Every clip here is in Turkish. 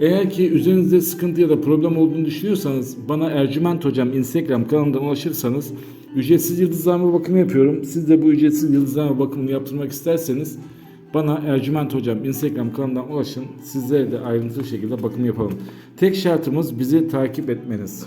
Eğer ki üzerinizde sıkıntı ya da problem olduğunu düşünüyorsanız bana Ercüment Hocam Instagram kanalından ulaşırsanız ücretsiz yıldızlama bakımı yapıyorum. Siz de bu ücretsiz yıldızlama bakımını yaptırmak isterseniz bana Ercüment Hocam Instagram kanalından ulaşın. Sizlere de ayrıntılı şekilde bakım yapalım. Tek şartımız bizi takip etmeniz.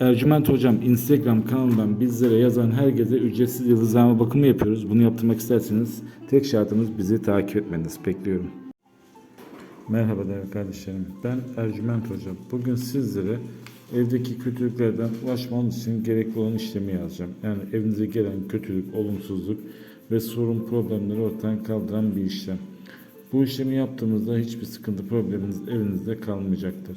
Ercüment Hocam Instagram kanalından bizlere yazan herkese ücretsiz yıldızlama bakımı yapıyoruz. Bunu yaptırmak isterseniz tek şartımız bizi takip etmeniz. Bekliyorum. Merhaba değerli kardeşlerim. Ben Ercüment Hocam. Bugün sizlere evdeki kötülüklerden ulaşmanız için gerekli olan işlemi yazacağım. Yani evinize gelen kötülük, olumsuzluk ve sorun problemleri ortadan kaldıran bir işlem. Bu işlemi yaptığımızda hiçbir sıkıntı probleminiz evinizde kalmayacaktır.